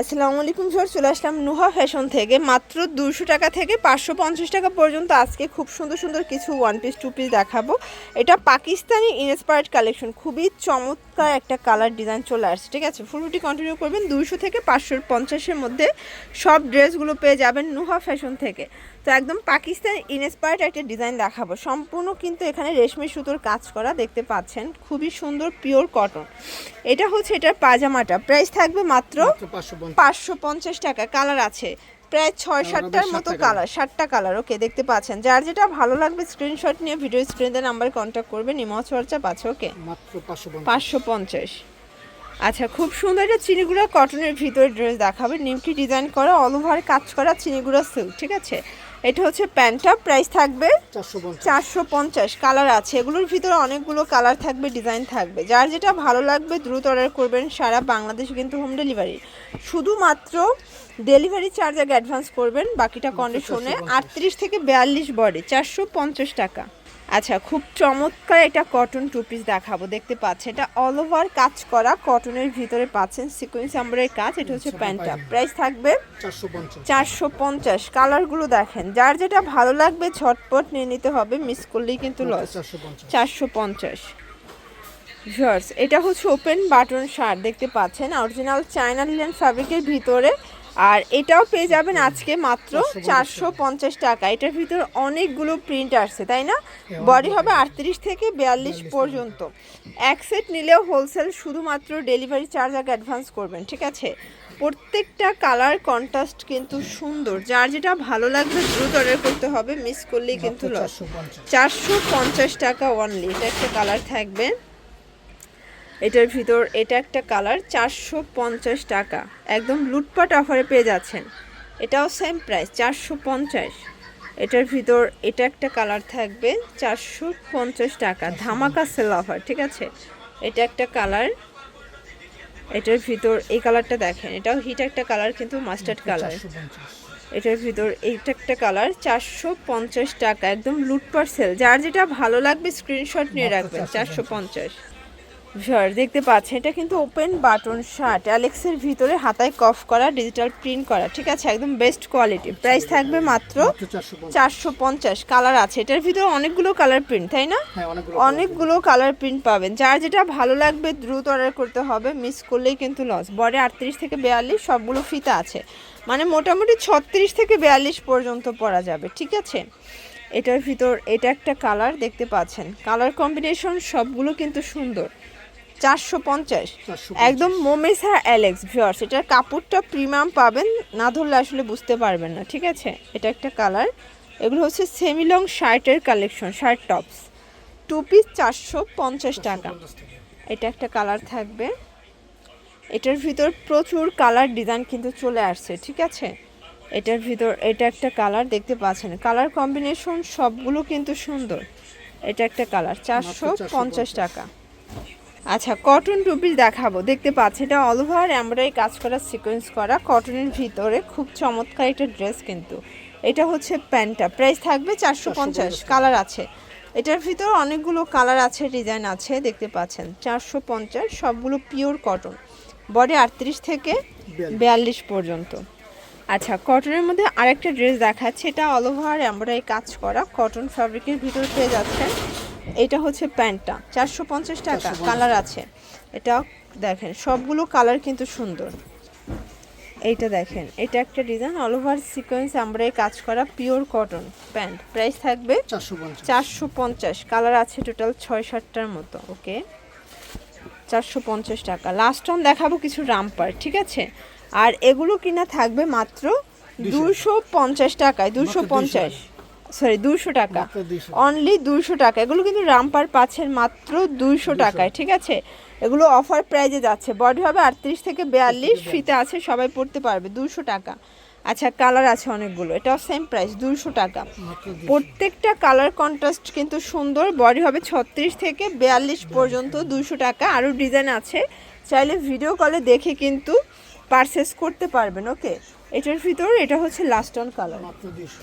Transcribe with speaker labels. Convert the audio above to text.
Speaker 1: আসসালামু আলাইকুম স্যার, চলে আসলাম নুহা ফ্যাশন থেকে। মাত্র দুশো টাকা থেকে পাঁচশো পঞ্চাশ টাকা পর্যন্ত আজকে খুব সুন্দর সুন্দর কিছু ওয়ান পিস টু পিস দেখাবো। এটা পাকিস্তানি ইন্সপায়ার্ড কালেকশন খুবই চমৎকার একটা কালার ডিজাইন চলে আসছে, ঠিক আছে? ফুলটি কন্টিনিউ করবেন দুশো থেকে পাঁচশো পঞ্চাশের মধ্যে সব ড্রেসগুলো পেয়ে যাবেন নুহা ফ্যাশন থেকে। তো একদম পাকিস্তান ইন্সপায়ার্ড একটা ডিজাইন দেখাবো। সম্পূর্ণ কিন্তু এখানে রেশমি সুতোর কাজ করা দেখতে পাচ্ছেন। খুবই সুন্দর পিওর কটন এটা হচ্ছে এটার পাজামাটা প্রাইস থাকবে মাত্র
Speaker 2: পাঁচশো পঞ্চাশ।
Speaker 1: টাকা। কালার আছে। প্রায় ছয় সাতটার মতো কালার সাতটা কালার ওকে দেখতে পাচ্ছেন। যার যেটা ভালো লাগবে স্ক্রিনশট নিয়ে ভিডিও স্ক্রিনে নাম্বার কন্ট্যাক্ট করবেন ইমো চর্চা পাচ্ছে ওকে
Speaker 2: পাঁচশো পঞ্চাশ।
Speaker 1: পাঁচশো পঞ্চাশ। আচ্ছা খুব সুন্দর একটা চিনিগুড়া কটনের ভিতরে ড্রেস দেখাবে। নিমকি ডিজাইন করা অল ওভার কাজ করা চিনিগুড়া সিল্ক ঠিক আছে? এটা হচ্ছে প্যান্টটা প্রাইস থাকবে
Speaker 2: চারশো পঞ্চাশ।
Speaker 1: কালার আছে। এগুলোর ভিতরে অনেকগুলো কালার থাকবে ডিজাইন থাকবে। যার যেটা ভালো লাগবে দ্রুত অর্ডার করবেন সারা বাংলাদেশ কিন্তু হোম ডেলিভারি শুধুমাত্র ডেলিভারি চার্জ আগে অ্যাডভান্স করবেন বাকিটা কন্ডিশনে আটত্রিশ থেকে বিয়াল্লিশ বডি চারশো পঞ্চাশ টাকা। আচ্ছা খুব চমৎকার এটা কটন টু পিস দেখাবো। দেখতে পাচ্ছেন এটা অল ওভার কাজ করা কটনের ভিতরে পাচ্ছেন সিকোয়েন্স আমরের কাজ এটা হচ্ছে প্যান্টটা। প্রাইস থাকবে
Speaker 2: চারশো পঞ্চাশ।
Speaker 1: কালারগুলো দেখেন যার যেটা ভালো লাগবে ঝটপট নিয়ে নিতে হবে মিস করলেই কিন্তু লস
Speaker 2: চারশো পঞ্চাশ।
Speaker 1: চারশো পঞ্চাশ। এটা হচ্ছে ওপেন বাটন শার্ট দেখতে পাচ্ছেন অরিজিনাল চায়না লিলেন ফ্যাব্রিকের ভিতরে আর এটাও পেয়ে যাবেন আজকে মাত্র চারশো পঞ্চাশ টাকা। এটার ভিতর অনেকগুলো প্রিন্ট আসছে তাই না? বডি হবে আটত্রিশ থেকে বিয়াল্লিশ পর্যন্ত। এক সেট নিলেও হোলসেল শুধুমাত্র ডেলিভারি চার্জ আগে অ্যাডভান্স করবেন ঠিক আছে? প্রত্যেকটা কালার কন্ট্রাস্ট কিন্তু সুন্দর। যার যেটা ভালো লাগবে দ্রুত অর্ডার করতে হবে মিস করলেই কিন্তু লস
Speaker 2: চারশো পঞ্চাশ।
Speaker 1: চারশো পঞ্চাশ টাকা অনলি এটা একটা কালার থাকবে। এটার ভিতর এটা একটা কালার চারশো পঞ্চাশ টাকা। একদম লুটপাট অফারে পেয়ে যাচ্ছেন। এটাও সেম প্রাইস চারশো পঞ্চাশ। এটার ভিতর এটা একটা কালার থাকবে চারশো পঞ্চাশ টাকা। ধামাকা সেল অফার ঠিক আছে? এটা একটা কালার। এটার ভিতর এই কালারটা দেখেন এটাও হিট একটা কালার কিন্তু মাস্টার্ড কালার। এটার ভিতর এইটা একটা কালার চারশো পঞ্চাশ টাকা। একদম লুটপাট সেল যার যেটা ভালো লাগবে স্ক্রিনশট নিয়ে রাখবেন চারশো পঞ্চাশ। ভিউয়ার দেখতে পাচ্ছেন এটা কিন্তু ওপেন বাটন শার্ট অ্যালেক্সের ভিতরে হাতায় কফ করা ডিজিটাল প্রিন্ট করা ঠিক আছে? একদম বেস্ট কোয়ালিটি প্রাইস থাকবে মাত্র
Speaker 2: চারশো পঞ্চাশ।
Speaker 1: কালার আছে এটার ভিতরে অনেকগুলো কালার প্রিন্ট তাই না?
Speaker 2: হ্যাঁ অনেকগুলো
Speaker 1: অনেকগুলো কালার প্রিন্ট পাবেন। যার যেটা ভালো লাগবে দ্রুত অর্ডার করতে হবে মিস করলেই কিন্তু লস বডি আটত্রিশ থেকে বিয়াল্লিশ সবগুলো ফিতা আছে। মানে মোটামুটি ছত্রিশ থেকে বিয়াল্লিশ পর্যন্ত পরা যাবে ঠিক আছে? এটার ভিতর এটা একটা কালার দেখতে পাচ্ছেন? কালার কম্বিনেশন সবগুলো কিন্তু সুন্দর। চারশো পঞ্চাশ। একদম মোমেসা অ্যালেক্স ভিওর্স এটার কাপড়টা প্রিমিয়াম পাবেন না ধরলে আসলে বুঝতে পারবেন না ঠিক আছে? এটা একটা কালার এগুলো হচ্ছে সেমিলং শার্টের collection shirt tops two piece চারশো পঞ্চাশ টাকা। এটা একটা কালার থাকবে। এটার ভিতর প্রচুর কালার ডিজাইন কিন্তু চলে আসছে ঠিক আছে? এটার ভিতর এটা একটা কালার দেখতে পাচ্ছেন। কালার কম্বিনেশন সবগুলো কিন্তু সুন্দর। এটা একটা কালার চারশো পঞ্চাশ টাকা। আচ্ছা কটন টুপিস দেখাবো। দেখতে পাচ্ছি এটা অল ওভার এমব্রয়ডারি কাজ করা সিকোয়েন্স করা। কটনের ভিতরে খুব চমৎকার একটা ড্রেস কিন্তু। এটা হচ্ছে প্যান্টটা। প্রাইস থাকবে চারশো পঞ্চাশ কালার আছে। এটার ভিতর অনেকগুলো কালার আছে ডিজাইন আছে দেখতে পাচ্ছেন। চারশো পঞ্চাশ সবগুলো পিওর কটন বডি আটত্রিশ থেকে বিয়াল্লিশ। পর্যন্ত। আচ্ছা কটনের মধ্যে আরেকটা ড্রেস দেখাচ্ছে। এটা অল ওভার এমব্রয়ডারি কাজ করা। কটন ফ্যাব্রিকের ভিতর পেয়ে যাচ্ছেন। এটা হচ্ছে প্যান্টটা। চারশো পঞ্চাশ টাকা কালার আছে। এটা দেখেন সবগুলো কালার কিন্তু সুন্দর। এইটা দেখেন এটা একটা design all over sequence embroidery কাজ করা পিওর কটন প্যান্ট প্রাইস থাকবে
Speaker 2: চারশো পঞ্চাশ।
Speaker 1: কালার আছে টোটাল ছয় সাতটার মতো ওকে চারশো পঞ্চাশ টাকা। লাস্ট অন দেখাবো কিছু রামপার ঠিক আছে? আর এগুলো কিনা থাকবে মাত্র দুশো পঞ্চাশ টাকায় দুশো পঞ্চাশ। সরি দুশো টাকা। অনলি দুশো টাকা। এগুলো কিন্তু রামপার পাচ্ছেন মাত্র দুইশো টাকায় ঠিক আছে? এগুলো অফার প্রাইজে যাচ্ছে। বডি হবে আটত্রিশ থেকে বিয়াল্লিশ ফিতে আছে সবাই পড়তে পারবে। দুশো টাকা। আচ্ছা কালার আছে অনেকগুলো। এটাও সেম প্রাইস দুশো টাকা। প্রত্যেকটা কালার কন্ট্রাস্ট কিন্তু সুন্দর। বডি হবে ছত্রিশ থেকে বিয়াল্লিশ পর্যন্ত দুশো টাকা। আরও ডিজাইন আছে। চাইলে ভিডিও কলে দেখে কিন্তু পারচেস করতে পারবেন ওকে এটার ভিতর এটা হচ্ছে লাস্ট অন কালার
Speaker 2: মাত্র দুইশো।